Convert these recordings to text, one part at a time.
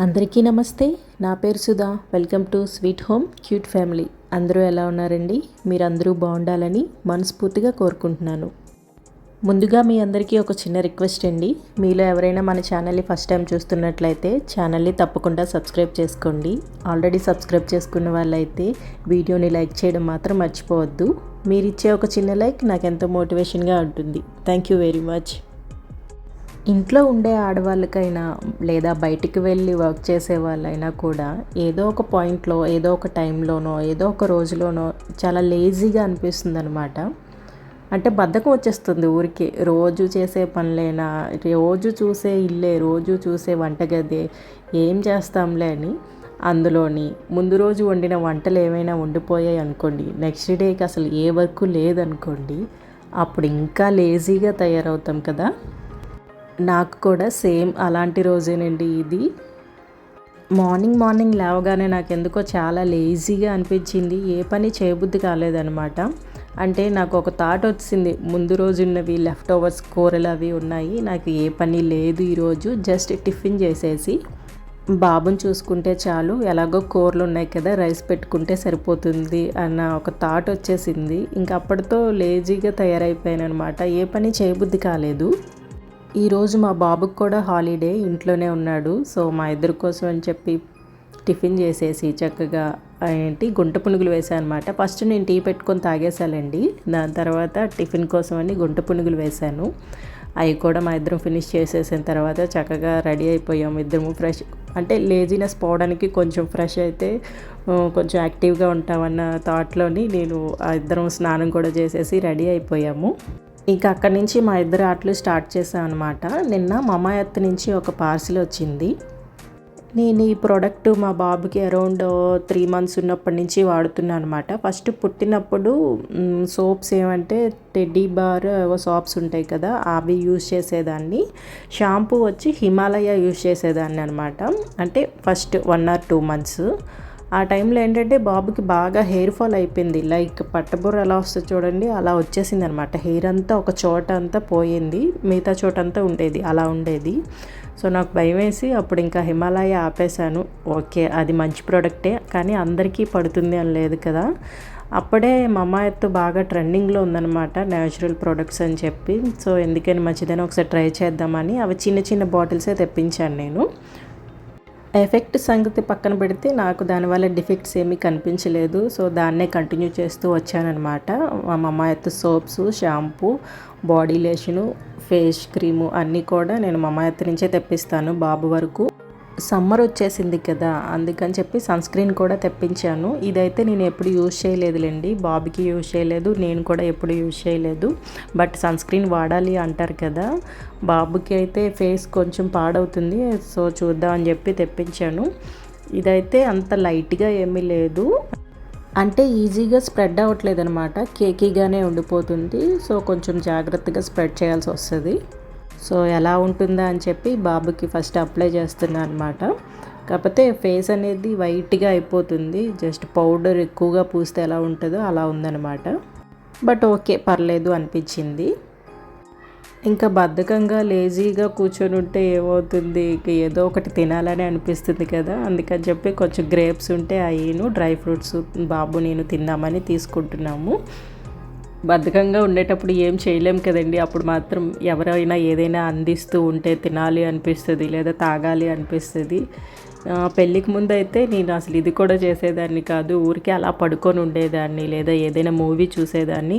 అందరికీ నమస్తే. నా పేరు Sudha. Welcome to sweet home cute family. అందరూ ఎలా ఉన్నారండి? మీరందరూ బాగుండాలని మనస్ఫూర్తిగా కోరుకుంటున్నాను. ముందుగా మీ అందరికీ ఒక చిన్న రిక్వెస్ట్ అండి. మీలో ఎవరైనా మన ఛానల్ని ఫస్ట్ టైం చూస్తున్నట్లయితే ఛానల్ని తప్పకుండా సబ్స్క్రైబ్ చేసుకోండి. ఆల్రెడీ సబ్స్క్రైబ్ చేసుకున్న వాళ్ళైతే వీడియోని లైక్ చేయడం మాత్రం మర్చిపోవద్దు. మీరిచ్చే ఒక చిన్న లైక్ నాకు ఎంతో మోటివేషన్గా ఉంటుంది. Thank you very much. ఇంట్లో ఉండే ఆడవాళ్ళకైనా లేదా బయటికి వెళ్ళి వర్క్ చేసే వాళ్ళైనా కూడా ఏదో ఒక పాయింట్లో ఏదో ఒక టైంలోనో ఏదో ఒక రోజులోనో చాలా లేజీగా అనిపిస్తుంది అనమాట అంటే బద్ధకం వచ్చేస్తుంది ఊరికి. రోజు చేసే పనులైనా రోజు చూసే ఇల్లే రోజు చూసే వంటగదే ఏం చేస్తాంలే అని అందులోని ముందు రోజు వండిన వంటలు ఏమైనా వండిపోయాయి అనుకోండి నెక్స్ట్ డేకి అసలు ఏ వర్క్ లేదనుకోండి అప్పుడు ఇంకా లేజీగా తయారవుతాం కదా. నాకు కూడా సేమ్ అలాంటి రోజేనండి ఇది. మార్నింగ్ మార్నింగ్ లేవగానే నాకు ఎందుకో చాలా లేజీగా అనిపించింది. ఏ పని చేయబుద్ధి కాలేదనమాట అంటే నాకు ఒక థాట్ వచ్చింది. ముందు రోజు ఉన్నవి లెఫ్ట్ ఓవర్స్ కూరలు అవి ఉన్నాయి. నాకు ఏ పని లేదు ఈరోజు. జస్ట్ టిఫిన్ చేసేసి బాబుని చూసుకుంటే చాలు. ఎలాగో కూరలు ఉన్నాయి కదా రైస్ పెట్టుకుంటే సరిపోతుంది అన్న ఒక థాట్ వచ్చేసింది. ఇంక అప్పటితో లేజీగా తయారైపోయాను అనమాట ఏ పని చేయబుద్ధి కాలేదు. ఈరోజు మా బాబుకి కూడా హాలిడే ఇంట్లోనే ఉన్నాడు. సో మా ఇద్దరి కోసం అని చెప్పి టిఫిన్ చేసేసి చక్కగా ఏంటి గుంట పునుగులు వేసాను అనమాట ఫస్ట్ నేను టీ పెట్టుకొని తాగేసాలండి దాని తర్వాత టిఫిన్ కోసం అని గుంట పునుగులు వేశాను. అవి కూడా మా ఇద్దరం ఫినిష్ చేసేసిన తర్వాత చక్కగా రెడీ అయిపోయాము ఇద్దరము ఫ్రెష్. అంటే లేజినెస్ పోవడానికి కొంచెం ఫ్రెష్ అయితే కొంచెం యాక్టివ్గా ఉంటామన్న థాట్లోని నేను ఇద్దరం స్నానం కూడా చేసేసి రెడీ అయిపోయాము. ఇంకా అక్కడి నుంచి మా ఇద్దరు ఆటలు స్టార్ట్ చేసాం అనమాట నిన్న మమాయత్ నుంచి ఒక పార్సిల్ వచ్చింది. నేను ఈ ప్రోడక్ట్ మా బాబుకి అరౌండ్ త్రీ మంత్స్ ఉన్నప్పటి నుంచి వాడుతున్నాను అనమాట ఫస్ట్ పుట్టినప్పుడు సోప్స్ ఏమంటే టెడ్డీ బార్ సోప్స్ ఉంటాయి కదా అవి యూజ్ చేసేదాన్ని. షాంపూ వచ్చి హిమాలయ యూజ్ చేసేదాన్ని అనమాట అంటే first one or two months. ఆ టైంలో ఏంటంటే బాబుకి బాగా హెయిర్ ఫాల్ అయిపోయింది. లైక్ పట్టబుర్ర ఎలా వస్తుంది చూడండి అలా వచ్చేసింది అనమాట హెయిర్ అంతా ఒక చోట అంతా పోయింది మిగతా చోట అంతా ఉండేది అలా ఉండేది. సో నాకు భయం వేసి అప్పుడు ఇంకా హిమాలయ ఆపేశాను. ఓకే అది మంచి ప్రోడక్టే కానీ అందరికీ పడుతుంది అని లేదు కదా. అప్పుడే మా అమ్మాయితో బాగా ట్రెండింగ్లో ఉందన్నమాట న్యాచురల్ ప్రోడక్ట్స్ అని చెప్పి. సో ఎందుకని మంచిదని ఒకసారి ట్రై చేద్దామని అవి చిన్న చిన్న బాటిల్సే తెప్పించాను నేను. ఎఫెక్ట్ సంగతి పక్కన పెడితే నాకు దానివల్ల డిఫెక్ట్స్ ఏమీ కనిపించలేదు. సో దాన్నే కంటిన్యూ చేస్తూ వచ్చానమాట మా అమ్మాయి soaps shampoo body lotion face cream అన్నీ కూడా నేను మా అమ్మాయి నుంచే తెప్పిస్తాను బాబు వరకు. సమ్మర్ వచ్చేసింది కదా అందుకని చెప్పి సన్ స్క్రీన్ కూడా తెప్పించాను. ఇదైతే నేను ఎప్పుడు యూజ్ చేయలేదులేండి. బాబుకి యూజ్ చేయలేదు నేను కూడా ఎప్పుడు యూజ్ చేయలేదు. బట్ సన్ స్క్రీన్ వాడాలి అంటారు కదా బాబుకి అయితే ఫేస్ కొంచెం పాడవుతుంది. సో చూద్దామని చెప్పి తెప్పించాను. ఇదైతే అంత లైట్గా ఏమీ లేదు. అంటే ఈజీగా స్ప్రెడ్ అవ్వట్లేదు అనమాట కేకీగానే ఉండిపోతుంది. సో కొంచెం జాగ్రత్తగా స్ప్రెడ్ చేయాల్సి వస్తుంది. సో ఎలా ఉంటుందా అని చెప్పి బాబుకి ఫస్ట్ అప్లై చేస్తున్నా అనమాట కాకపోతే ఫేస్ అనేది వైట్గా అయిపోతుంది. జస్ట్ పౌడర్ ఎక్కువగా పూస్తే ఎలా ఉంటుందో అలా ఉందన్నమాట. బట్ ఓకే పర్లేదు అనిపించింది. ఇంకా బద్ధకంగా లేజీగా కూర్చొని ఉంటే ఏమవుతుంది? ఏదో ఒకటి తినాలని అనిపిస్తుంది కదా. అందుకని చెప్పి కొంచెం గ్రేప్స్ ఉంటే అయ్యను డ్రై ఫ్రూట్స్ బాబు నేను తిందామని తీసుకుంటున్నాము. బద్ధకంగా ఉండేటప్పుడు ఏం చేయలేం కదండి. అప్పుడు మాత్రం ఎవరైనా ఏదైనా అందిస్తూ ఉంటే తినాలి అనిపిస్తుంది లేదా తాగాలి అనిపిస్తుంది. పెళ్ళికి ముందు అయితే నేను అసలు ఇది కూడా చేసేదాన్ని కాదు ఊరికే అలా పడుకొని ఉండేదాన్ని లేదా ఏదైనా మూవీ చూసేదాన్ని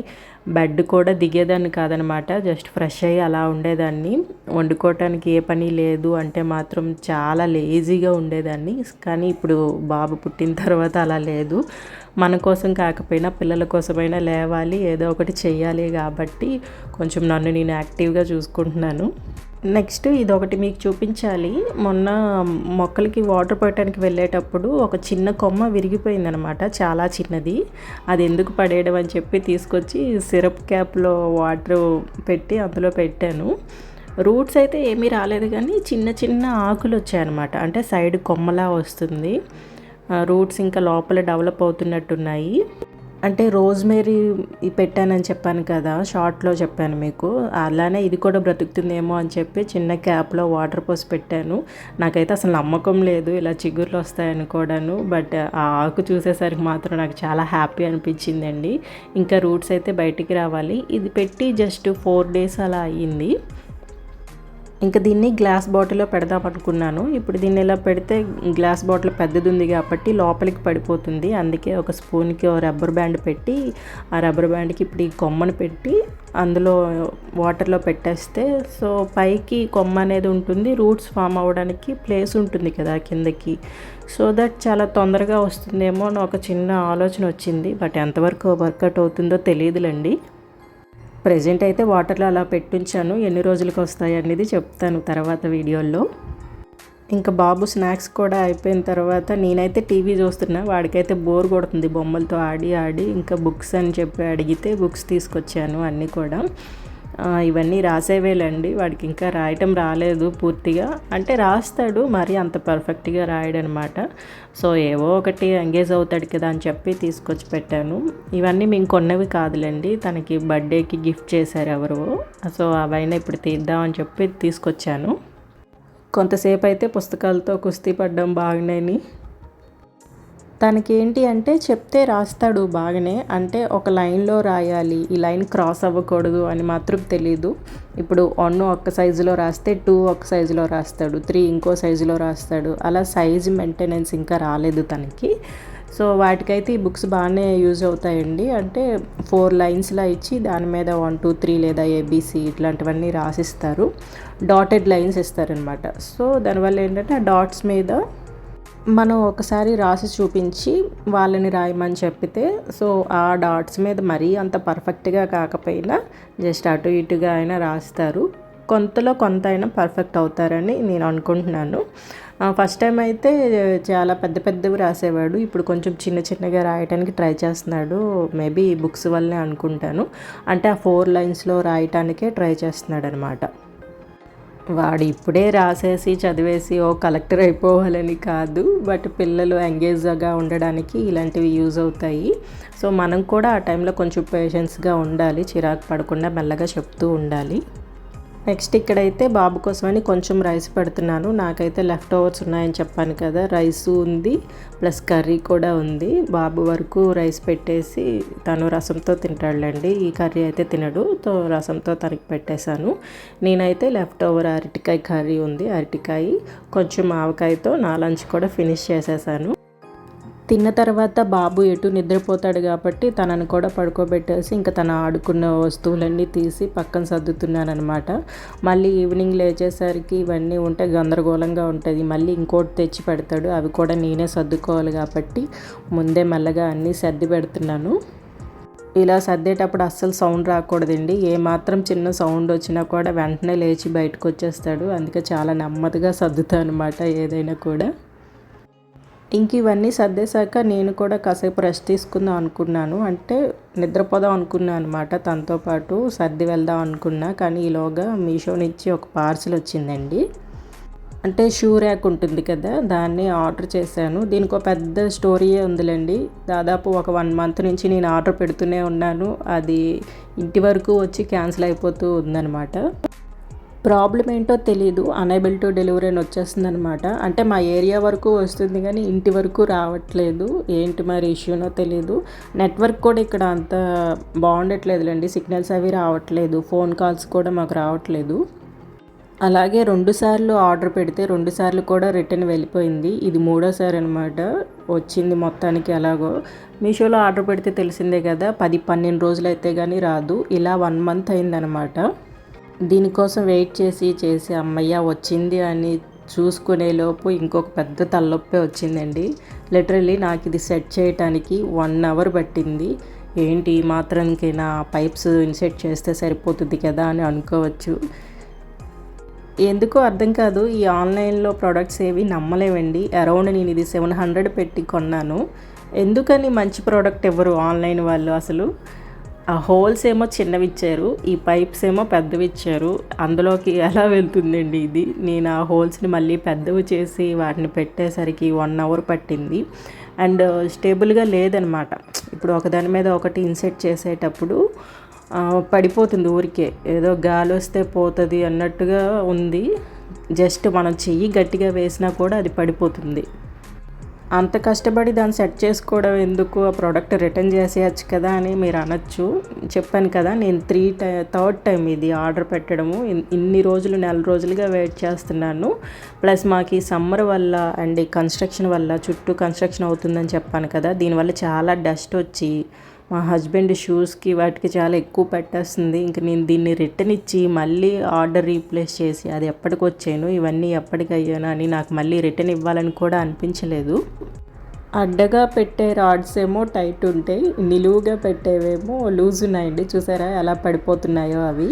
బెడ్ కూడా దిగేదాన్ని కాదనమాట జస్ట్ ఫ్రెష్ అయ్యి అలా ఉండేదాన్ని. వండుకోవటానికి ఏ పని లేదు అంటే మాత్రం చాలా లేజీగా ఉండేదాన్ని కానీ ఇప్పుడు బాబు పుట్టిన తర్వాత అలా లేదు. మన కోసం కాకపోయినా పిల్లల కోసమైనా లేవాలి ఏదో ఒకటి చెయ్యాలి కాబట్టి కొంచెం నన్ను నేను యాక్టివ్గా చూసుకుంటున్నాను. నెక్స్ట్ ఇది ఒకటి మీకు చూపించాలి. మొన్న మొక్కలకి వాటర్ పెట్టడానికి వెళ్ళేటప్పుడు ఒక చిన్న కొమ్మ విరిగిపోయిందనమాట. చాలా చిన్నది. అది ఎందుకు పడేయడం అని చెప్పి తీసుకొచ్చి సిరప్ క్యాప్లో వాటర్ పెట్టి అందులో పెట్టాను. రూట్స్ అయితే ఏమీ రాలేదు కానీ చిన్న చిన్న ఆకులు వచ్చాయన్నమాట అంటే సైడ్ కొమ్మలా వస్తుంది. రూట్స్ ఇంకా లోపల డెవలప్ అవుతున్నట్టున్నాయి. అంటే రోజ్మేరీ ఈ పెట్టానని చెప్పాను కదా షార్ట్లో చెప్పాను మీకు. అలానే ఇది కూడా బ్రతుకుతుందేమో అని చెప్పి చిన్న క్యాప్లో వాటర్ పోసి పెట్టాను. నాకైతే అసలు నమ్మకం లేదు ఇలా చిగుర్లు వస్తాయనుకోవడాను బట్ ఆ ఆకు చూసేసరికి మాత్రం నాకు చాలా హ్యాపీ అనిపించిందండి. ఇంకా రూట్స్ అయితే బయటికి రావాలి. ఇది పెట్టి జస్ట్ ఫోర్ డేస్ అలా అయ్యింది ఇంకా దీన్ని గ్లాస్ బాటిల్లో పెడదాం అనుకున్నాను. ఇప్పుడు దీన్ని ఇలా పెడితే గ్లాస్ బాటిల్ పెద్దది ఉంది కాబట్టి లోపలికి పడిపోతుంది. అందుకే ఒక స్పూన్కి ఒక రబ్బర్ బ్యాండ్ పెట్టి ఆ రబ్బర్ బ్యాండ్కి ఇప్పుడు ఈ కొమ్మను పెట్టి అందులో వాటర్లో పెట్టేస్తే సో పైకి కొమ్మ అనేది ఉంటుంది రూట్స్ ఫామ్ అవ్వడానికి ప్లేస్ ఉంటుంది కదా కిందకి. సో దట్ చాలా తొందరగా వస్తుందేమో అని ఒక చిన్న ఆలోచన వచ్చింది. బట్ ఎంతవరకు వర్కౌట్ అవుతుందో తెలియదులేండి. ప్రజెంట్ అయితే వాటర్లో అలా పెట్టుంచాను. ఎన్ని రోజులకు వస్తాయి అనేది చెప్తాను తర్వాత వీడియోల్లో. ఇంకా బాబు స్నాక్స్ కూడా అయిపోయిన తర్వాత నేనైతే టీవీ చూస్తున్నా. వాడికైతే బోర్ కొడుతుంది బొమ్మలతో ఆడి ఆడి ఇంకా బుక్స్ అని చెప్పి అడిగితే బుక్స్ తీసుకొచ్చాను అన్నీ కూడా. ఇవన్నీ రాసేవేలండి. వాడికి ఇంకా రాయటం రాలేదు పూర్తిగా. అంటే రాస్తాడు మరి అంత పర్ఫెక్ట్గా రాయడనమాట. సో ఏవో ఒకటి ఎంగేజ్ అవుతాడు కదా అని చెప్పి తీసుకొచ్చి పెట్టాను. ఇవన్నీ మేము కొన్నవి కాదులేండి. తనకి బర్త్డేకి గిఫ్ట్ చేశారు ఎవరు. సో అవైనా ఇప్పుడు తీద్దామని చెప్పి తీసుకొచ్చాను. కొంతసేపు అయితే పుస్తకాలతో కుస్తీ పడ్డం బాగున్నాయని తనకి ఏంటి అంటే చెప్తే రాస్తాడు బాగానే. అంటే ఒక లైన్లో రాయాలి. ఈ లైన్ క్రాస్ అవ్వకూడదు అని మాత్రం తెలీదు. ఇప్పుడు వన్ ఒక్క సైజులో రాస్తే టూ ఒక సైజులో రాస్తాడు. త్రీ ఇంకో సైజులో రాస్తాడు. అలా సైజ్ మెయింటెనెన్స్ ఇంకా రాలేదు తనకి. సో వాటికైతే ఈ బుక్స్ బాగానే యూజ్ అవుతాయండి. అంటే ఫోర్ లైన్స్లా ఇచ్చి దాని మీద వన్ టూ త్రీ లేదా ఏబీసీ ఇట్లాంటివన్నీ రాసిస్తారు. డాటెడ్ లైన్స్ ఇస్తారనమాట. సో దానివల్ల ఏంటంటే ఆ డాట్స్ మీద మనం ఒకసారి రాసి చూపించి వాళ్ళని రాయమని చెప్పితే సో ఆ డాట్స్ మీద మరీ అంత పర్ఫెక్ట్గా కాకపోయినా జస్ట్ అటు ఇటుగా అయినా రాస్తారు. కొంతలో కొంత అయినా పర్ఫెక్ట్ అవుతారని నేను అనుకుంటున్నాను. ఫస్ట్ టైం అయితే చాలా పెద్ద పెద్దవి రాసేవాడు. ఇప్పుడు కొంచెం చిన్న చిన్నగా రాయడానికి ట్రై చేస్తున్నాడు. మేబీ బుక్స్ వల్లనే అనుకుంటాను. అంటే ఆ ఫోర్ లైన్స్లో రాయటానికే ట్రై చేస్తున్నాడు అనమాట వాడు ఇప్పుడే రాసేసి చదివేసి ఓ కలెక్టర్ అయిపోవాలని కాదు. బట్ పిల్లలు ఎంగేజ్గా ఉండడానికి ఇలాంటివి యూజ్ అవుతాయి. సో మనం కూడా ఆ టైంలో కొంచెం పేషెన్స్గా ఉండాలి. చిరాకు పడకుండా మెల్లగా చెప్తూ ఉండాలి. నెక్స్ట్ ఇక్కడైతే బాబు కోసమని కొంచెం రైస్ పెడుతున్నాను. నాకైతే లెఫ్ట్ ఓవర్స్ ఉన్నాయని చెప్పాను కదా రైస్ ఉంది ప్లస్ కర్రీ కూడా ఉంది. బాబు వరకు రైస్ పెట్టేసి తను రసంతో తింటాడులేండి. ఈ కర్రీ అయితే తినడు తో రసంతో తనకి పెట్టేశాను. నేనైతే లెఫ్ట్ ఓవర్ అరటికాయ కర్రీ ఉంది అరటికాయ కొంచెం ఆవకాయతో నా లంచ్ కూడా ఫినిష్ చేసేసాను తిన్న తర్వాత బాబు ఎటు నిద్రపోతాడు కాబట్టి తనను కూడా పడుకోబెట్టేసి ఇంకా తన ఆడుకున్న వస్తువులన్నీ తీసి పక్కన సర్దుతున్నానమాట మళ్ళీ ఈవినింగ్ లేచేసరికి ఇవన్నీ ఉంటే గందరగోళంగా ఉంటుంది. మళ్ళీ ఇంకోటి తెచ్చి పెడతాడు. అవి కూడా నేనే సర్దుకోవాలి కాబట్టి ముందే మెల్లగా అన్నీ సర్ది పెడుతున్నాను. ఇలా సర్దేటప్పుడు అస్సలు సౌండ్ రాకూడదండి. ఏ మాత్రం చిన్న సౌండ్ వచ్చినా కూడా వెంటనే లేచి బయటకు వచ్చేస్తాడు. అందుకే చాలా నెమ్మదిగా సర్దుతా అనమాట ఏదైనా కూడా. ఇంక ఇవన్నీ సర్దేశాక నేను కూడా కాసేపు రెస్ట్ తీసుకుందాం అనుకున్నాను. అంటే నిద్రపోదాం అనుకున్నాను అనమాట తనతో పాటు సర్ది వెళ్దాం అనుకున్నా. కానీ ఈలోగా మీషో నుంచి ఒక పార్సిల్ వచ్చిందండి. అంటే షూ ర్యాక్ ఉంటుంది కదా దాన్ని ఆర్డర్ చేశాను. దీనికి ఒక పెద్ద స్టోరీయే ఉందిలేండి. దాదాపు ఒక వన్ మంత్ నుంచి నేను ఆర్డర్ పెడుతూనే ఉన్నాను. అది ఇంటి వరకు వచ్చి క్యాన్సిల్ అయిపోతూ ఉందన్నమాట. ప్రాబ్లం ఏంటో తెలియదు అనేబుల్ టు డెలివరీ అని వచ్చేస్తుంది అనమాట అంటే మా ఏరియా వరకు వస్తుంది కానీ ఇంటి వరకు రావట్లేదు. ఏంటి మరి ఇష్యూనో తెలియదు నెట్వర్క్ కూడా ఇక్కడ అంత బాగుండట్లేదులేండి. సిగ్నల్స్ అవి రావట్లేదు. ఫోన్ కాల్స్ కూడా మాకు రావట్లేదు. అలాగే రెండు సార్లు ఆర్డర్ పెడితే రెండు సార్లు కూడా రిటర్న్ వెళ్ళిపోయింది. ఇది మూడోసారి అనమాట వచ్చింది మొత్తానికి ఎలాగో. మీషోలో ఆర్డర్ పెడితే తెలిసిందే కదా. పది పన్నెండు రోజులు అయితే కానీ రాదు. ఇలా వన్ మంత్ అయిందనమాట దీనికోసం వెయిట్ చేసి చేసి అమ్మయ్య వచ్చింది అని చూసుకునేలోపు ఇంకొక పెద్ద తలనొప్పి వచ్చిందండి. లిటరలీ నాకు ఇది సెట్ చేయటానికి వన్ అవర్ పట్టింది. ఏంటి మాత్రానికైనా? పైప్స్ ఇన్సెట్ చేస్తే సరిపోతుంది కదా అని అనుకోవచ్చు. ఎందుకో అర్థం కాదు ఈ ఆన్లైన్లో ప్రోడక్ట్స్ ఏవి నమ్మలేవండి. అరౌండ్ నేను ఇది సెవెన్ హండ్రెడ్ పెట్టి కొన్నాను. ఎందుకని మంచి ప్రోడక్ట్ ఎవరు? ఆన్లైన్ వాళ్ళు అసలు? ఆ హోల్స్ ఏమో చిన్నవి ఇచ్చారు ఈ పైప్స్ ఏమో పెద్దవి ఇచ్చారు అందులోకి ఎలా వెళ్తుందండి ఇది? నేను ఆ హోల్స్ని మళ్ళీ పెద్దవి చేసి వాటిని పెట్టేసరికి వన్ అవర్ పట్టింది. అండ్ స్టేబుల్గా లేదనమాట. ఇప్పుడు ఒకదాని మీద ఒకటి ఇన్సెట్ చేసేటప్పుడు పడిపోతుంది ఊరికే. ఏదో గాలి వస్తే పోతుంది అన్నట్టుగా ఉంది. జస్ట్ మనం చెయ్యి గట్టిగా వేసినా కూడా అది పడిపోతుంది. అంత కష్టపడి దాన్ని సెట్ చేసుకోవడం ఎందుకు? ఆ ప్రోడక్ట్ రిటర్న్ చేసేయచ్చు కదా అని మీరు అనొచ్చు. చెప్పాను కదా నేను త్రీ టై థర్డ్ టైం ఇది ఆర్డర్ పెట్టడము. ఇన్ని రోజులు నెల రోజులుగా వెయిట్ చేస్తున్నాను. ప్లస్ మాకు ఈ సమ్మర్ వల్ల అండ్ ఈ కన్స్ట్రక్షన్ వల్ల చుట్టూ కన్స్ట్రక్షన్ అవుతుందని చెప్పాను కదా దీనివల్ల చాలా డస్ట్ వచ్చి మా హస్బెండ్ షూస్కి వాటికి చాలా ఎక్కువ పెట్టేస్తుంది. ఇంక నేను దీన్ని రిటర్న్ ఇచ్చి మళ్ళీ ఆర్డర్ రీప్లేస్ చేసి అది ఎప్పటికి వచ్చాను ఇవన్నీ ఎప్పటికయ్యాను అని నాకు మళ్ళీ రిటర్న్ ఇవ్వాలని కూడా అనిపించలేదు. అడ్డగా పెట్టే రాడ్స్ ఏమో టైట్ ఉంటాయి నిలువుగా పెట్టేవేమో లూజ్ ఉన్నాయండి. చూసారా ఎలా పడిపోతున్నాయో అవి.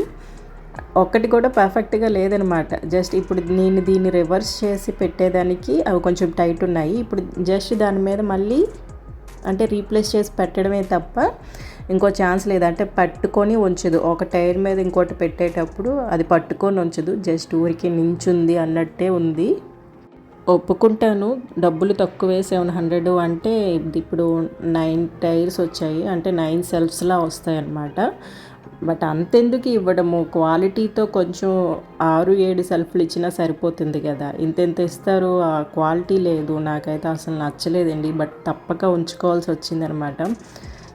ఒక్కటి కూడా పర్ఫెక్ట్గా లేదనమాట. జస్ట్ ఇప్పుడు నేను దీన్ని రివర్స్ చేసి పెట్టేదానికి అవి కొంచెం టైట్ ఉన్నాయి. ఇప్పుడు జస్ట్ దాని మీద మళ్ళీ అంటే రీప్లేస్ చేసి పెట్టడమే తప్ప ఇంకో ఛాన్స్ లేదు. అంటే పట్టుకొని ఉంచదు. ఒక టైర్ మీద ఇంకోటి పెట్టేటప్పుడు అది పట్టుకొని ఉంచదు. జస్ట్ ఊరికి నించుంది అన్నట్టే ఉంది. ఒప్పుకుంటాను. డబ్బులు తక్కువే సెవెన్ హండ్రెడ్ అంటే ఇప్పుడు నైన్ టైర్స్ వచ్చాయి. అంటే నైన్ సెల్ఫ్స్లా వస్తాయి అన్నమాట బట్ అంతెందుకు ఇవ్వడము? క్వాలిటీతో కొంచెం ఆరు ఏడు సెల్ఫ్లు ఇచ్చినా సరిపోతుంది కదా. ఇంతెంత ఇస్తారు? ఆ క్వాలిటీ లేదు. నాకైతే అసలు నచ్చలేదండి. బట్ తప్పక ఉంచుకోవాల్సి వచ్చిందనమాట.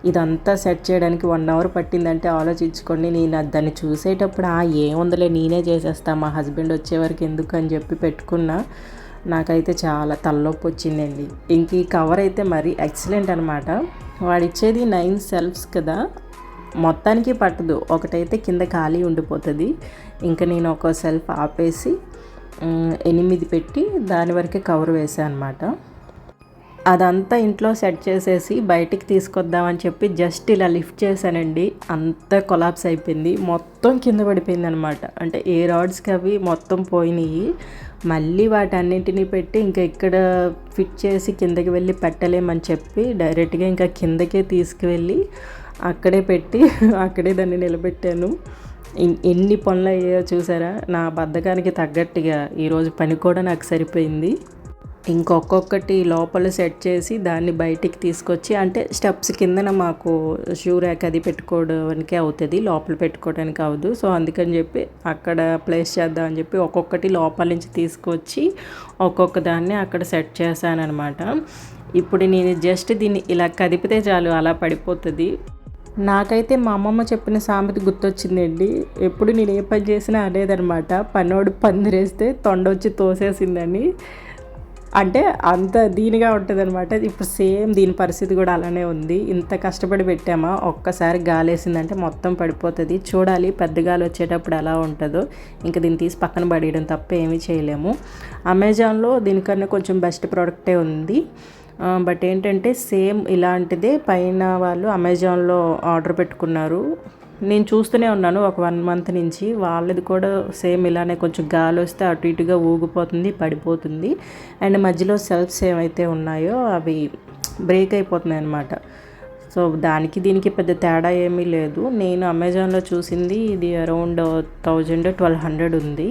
ఇదంతా సెట్ చేయడానికి వన్ అవర్ పట్టిందంటే ఆలోచించుకోండి. నేను దాన్ని చూసేటప్పుడు ఆ ఏముందలే నేనే చేసేస్తా. మా హస్బెండ్ వచ్చే వరకు ఎందుకు? అని చెప్పి పెట్టుకున్నా. నాకైతే చాలా తలనొప్పి వచ్చిందండి. ఇంక ఈ కవర్ అయితే మరి ఎక్సలెంట్ అనమాట. వాడిచ్చేది నైన్ సెల్ఫ్స్ కదా. మొత్తానికి పట్టదు. ఒకటైతే కింద ఖాళీ ఉండిపోతుంది. ఇంకా నేను ఒక సెల్ఫ్ ఆపేసి ఎనిమిది పెట్టి దాని వరకే కవర్ వేసాను అనమాట అదంతా ఇంట్లో సెట్ చేసేసి బయటికి తీసుకొద్దామని చెప్పి జస్ట్ ఇలా లిఫ్ట్ చేశానండి. అంతా కొలాప్స్ అయిపోయింది. మొత్తం కింద పడిపోయింది అనమాట అంటే ఏ రాడ్స్కి అవి మొత్తం పోయినాయి. మళ్ళీ వాటన్నింటినీ పెట్టి ఇంకా ఇక్కడ ఫిట్ చేసి కిందకి వెళ్ళి పెట్టలేమని చెప్పి డైరెక్ట్గా ఇంకా కిందకే తీసుకువెళ్ళి అక్కడే పెట్టి అక్కడే దాన్ని నిలబెట్టాను. ఎన్ని పనులు అయ్యాయో చూసారా? నా బద్ధకానికి తగ్గట్టుగా ఈరోజు పని కూడా నాకు సరిపోయింది. ఇంకొక్కొక్కటి లోపల సెట్ చేసి దాన్ని బయటికి తీసుకొచ్చి అంటే స్టెప్స్ కిందన మాకు షూ ర్యాక్ అది పెట్టుకోవడానికి అవుతుంది లోపల పెట్టుకోవడానికి అవ్వదు. సో అందుకని చెప్పి అక్కడ ప్లేస్ చేద్దామని చెప్పి ఒక్కొక్కటి లోపల నుంచి తీసుకొచ్చి ఒక్కొక్క దాన్ని అక్కడ సెట్ చేశాను అనమాట ఇప్పుడు నేను జస్ట్ దీన్ని ఇలా కదిపితే చాలు అలా పడిపోతుంది. నాకైతే మా అమ్మమ్మ చెప్పిన సామెత గుర్తొచ్చిందండి. ఎప్పుడు నేను ఏ పని చేసినా అనేదనమాట పన్నోడు పందిరేస్తే తొండొచ్చి తోసేసిందని. అంటే అంత దీనిగా ఉంటుంది అనమాట ఇప్పుడు సేమ్ దీని పరిస్థితి కూడా అలానే ఉంది. ఇంత కష్టపడి పెట్టామా? ఒక్కసారి గాలేసిందంటే మొత్తం పడిపోతుంది. చూడాలి పెద్ద గాలి వచ్చేటప్పుడు ఎలా ఉంటుందో. ఇంకా దీన్ని తీసి పక్కన పడేయడం తప్ప ఏమీ చేయలేము. అమెజాన్లో దీనికన్నా కొంచెం బెస్ట్ ప్రోడక్టే ఉంది. బట్ ఏంటంటే సేమ్ ఇలాంటిదే పైన వాళ్ళు అమెజాన్లో ఆర్డర్ పెట్టుకున్నారు. నేను చూస్తూనే ఉన్నాను ఒక వన్ మంత్ నుంచి. వాళ్ళది కూడా సేమ్ ఇలానే కొంచెం గాలి వస్తే అటు ఇటుగా ఊగిపోతుంది పడిపోతుంది. అండ్ మధ్యలో సెల్ఫ్స్ ఏమైతే ఉన్నాయో అవి బ్రేక్ అయిపోతున్నాయి అన్నమాట. సో దానికి దీనికి పెద్ద తేడా ఏమీ లేదు. నేను అమెజాన్లో చూసింది ఇది అరౌండ్ థౌజండ్ ట్వెల్వ్ హండ్రెడ్ ఉంది.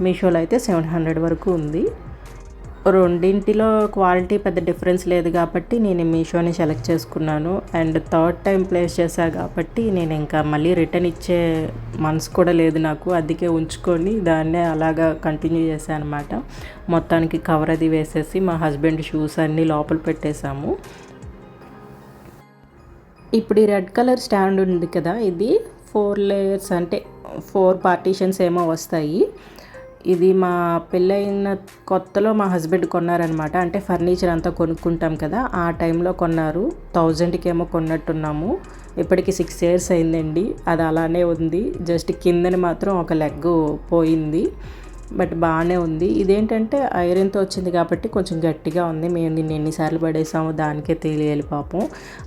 మీషోలో అయితే సెవెన్ హండ్రెడ్ వరకు ఉంది. రెండింటిలో క్వాలిటీ పెద్ద డిఫరెన్స్ లేదు కాబట్టి నేను మీషోని సెలెక్ట్ చేసుకున్నాను. అండ్ థర్డ్ టైం ప్లేస్ చేశా కాబట్టి నేను ఇంకా మళ్ళీ రిటర్న్ ఇచ్చే మనసు కూడా లేదు నాకు. అందుకే ఉంచుకొని దాన్నే అలాగా కంటిన్యూ చేశాను అనమాట మొత్తానికి కవర్ అది వేసేసి మా హస్బెండ్ షూస్ అన్నీ లోపల పెట్టేశాము. ఇప్పుడు ఈ రెడ్ కలర్ స్టాండ్ ఉంది కదా ఇది ఫోర్ లేయర్స్ అంటే ఫోర్ పార్టీషన్స్ ఏమో వస్తాయి. ఇది మా పెళ్ళైన కొత్తలో మా హస్బెండ్ కొన్నారనమాట. అంటే ఫర్నిచర్ అంతా కొనుక్కుంటాం కదా ఆ టైంలో కొన్నారు. థౌజండ్కి ఏమో కొన్నట్టున్నాము. ఇప్పటికి సిక్స్ ఇయర్స్ అయిందండి. అది అలానే ఉంది. జస్ట్ కిందని మాత్రం ఒక లెగ్ పోయింది. బట్ బాగానే ఉంది. ఇదేంటంటే ఐరన్తో వచ్చింది కాబట్టి కొంచెం గట్టిగా ఉంది. మేము దీన్ని ఎన్నిసార్లు పడేసామో దానికే తెలియాలి పాపం.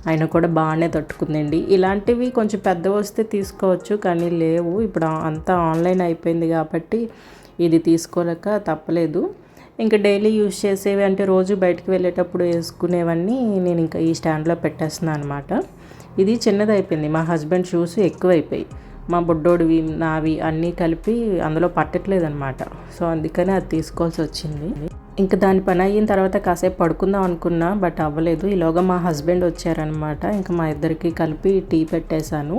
ఆయన కూడా బాగానే తట్టుకుందండి. ఇలాంటివి కొంచెం పెద్ద వస్తే తీసుకోవచ్చు కానీ లేవు. ఇప్పుడు అంతా ఆన్లైన్ అయిపోయింది కాబట్టి ఇది తీసుకోలేక తప్పలేదు. ఇంకా డైలీ యూజ్ చేసేవి అంటే రోజు బయటకు వెళ్ళేటప్పుడు వేసుకునేవన్నీ నేను ఇంకా ఈ స్టాండ్లో పెట్టేస్తున్నాను అనమాట ఇది చిన్నది అయిపోయింది మా హస్బెండ్ షూస్ ఎక్కువైపోయి మా బుడ్డోడివి నావి అన్నీ కలిపి అందులో పట్టట్లేదు అనమాట సో అందుకని అది తీసుకోవాల్సి వచ్చింది. ఇంకా దాని పని అయిన తర్వాత కాసేపు పడుకుందాం అనుకున్నా బట్ అవ్వలేదు. ఈలోగా మా హస్బెండ్ వచ్చారనమాట ఇంకా మా ఇద్దరికి కలిపి టీ పెట్టేశాను.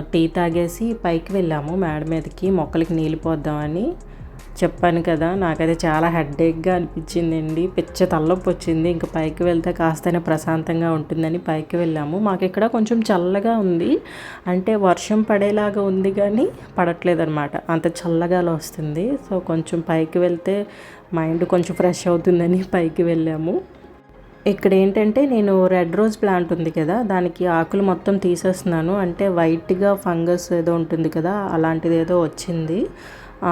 టీ తాగేసి పైకి వెళ్ళాము. మేడ మీదకి మొక్కలకి నీళ్ళు పోద్దామని చెప్పాను కదా. నాకైతే చాలా హెడ్ఏక్గా అనిపించిందండి. పిచ్చ తల్లొప్పి వచ్చింది. ఇంకా పైకి వెళ్తే కాస్తైనా ప్రశాంతంగా ఉంటుందని పైకి వెళ్ళాము. మాకు ఇక్కడ కొంచెం చల్లగా ఉంది. అంటే వర్షం పడేలాగా ఉంది కానీ పడట్లేదు అనమాట అంత చల్లగా వస్తుంది. సో కొంచెం పైకి వెళ్తే మైండ్ కొంచెం ఫ్రెష్ అవుతుందని పైకి వెళ్ళాము. ఇక్కడ ఏంటంటే నేను రెడ్ రోజ్ ప్లాంట్ ఉంది కదా దానికి ఆకులు మొత్తం తీసేస్తున్నాను. అంటే వైట్గా ఫంగస్ ఏదో ఉంటుంది కదా అలాంటిది ఏదో వచ్చింది.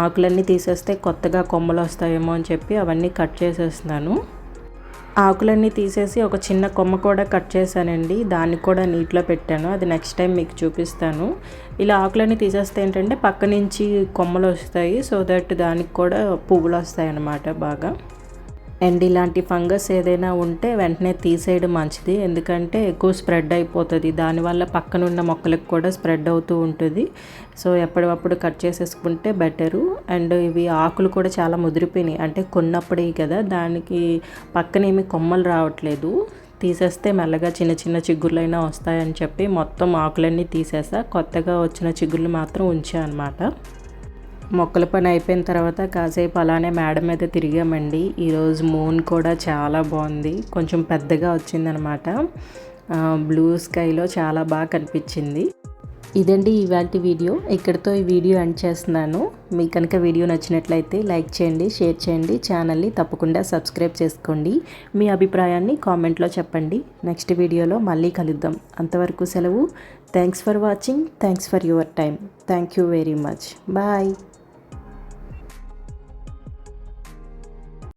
ఆకులన్నీ తీసేస్తే కొత్తగా కొమ్మలు వస్తాయేమో అని చెప్పి అవన్నీ కట్ చేసేస్తున్నాను. ఆకులన్నీ తీసేసి ఒక చిన్న కొమ్మ కూడా కట్ చేశానండి. దాన్ని కూడా నీటిలో పెట్టాను. అది నెక్స్ట్ టైం మీకు చూపిస్తాను. ఇలా ఆకులన్నీ తీసేస్తే ఏంటంటే పక్క నుంచి కొమ్మలు వస్తాయి. సో దట్ దానికి కూడా పువ్వులు వస్తాయి అన్నమాట బాగా. అండ్ ఇలాంటి ఫంగస్ ఏదైనా ఉంటే వెంటనే తీసేయడం మంచిది. ఎందుకంటే ఎక్కువ స్ప్రెడ్ అయిపోతుంది. దానివల్ల పక్కనున్న మొక్కలకు కూడా స్ప్రెడ్ అవుతూ ఉంటుంది. సో ఎప్పటికప్పుడు కట్ చేసేసుకుంటే బెటరు. అండ్ ఇవి ఆకులు కూడా చాలా ముదిరిపోయినాయి. అంటే కొన్నప్పుడే కదా దానికి పక్కనేమి కొమ్మలు రావట్లేదు. తీసేస్తే మెల్లగా చిన్న చిన్న చిగుర్లైనా వస్తాయని చెప్పి మొత్తం ఆకులన్నీ తీసేసా. కొత్తగా వచ్చిన చిగుర్లు మాత్రం ఉంచా అనమాట మొక్కల పని అయిపోయిన తర్వాత కాసేపు అలానే మేడ మీద తిరిగామండి. ఈరోజు మూన్ కూడా చాలా బాగుంది. కొంచెం పెద్దగా వచ్చిందనమాట. బ్లూ స్కైలో చాలా బాగా కనిపించింది. ఇదండి ఇవాళ వీడియో. ఇక్కడితో ఈ వీడియో ఎండ్ చేస్తున్నాను. మీకు కనుక వీడియో నచ్చినట్లయితే లైక్ చేయండి షేర్ చేయండి ఛానల్ని తప్పకుండా సబ్స్క్రైబ్ చేసుకోండి. మీ అభిప్రాయాన్ని కామెంట్లో చెప్పండి. నెక్స్ట్ వీడియోలో మళ్ళీ కలుద్దాం. అంతవరకు సెలవు. Thanks for watching thanks for your time thank you very much bye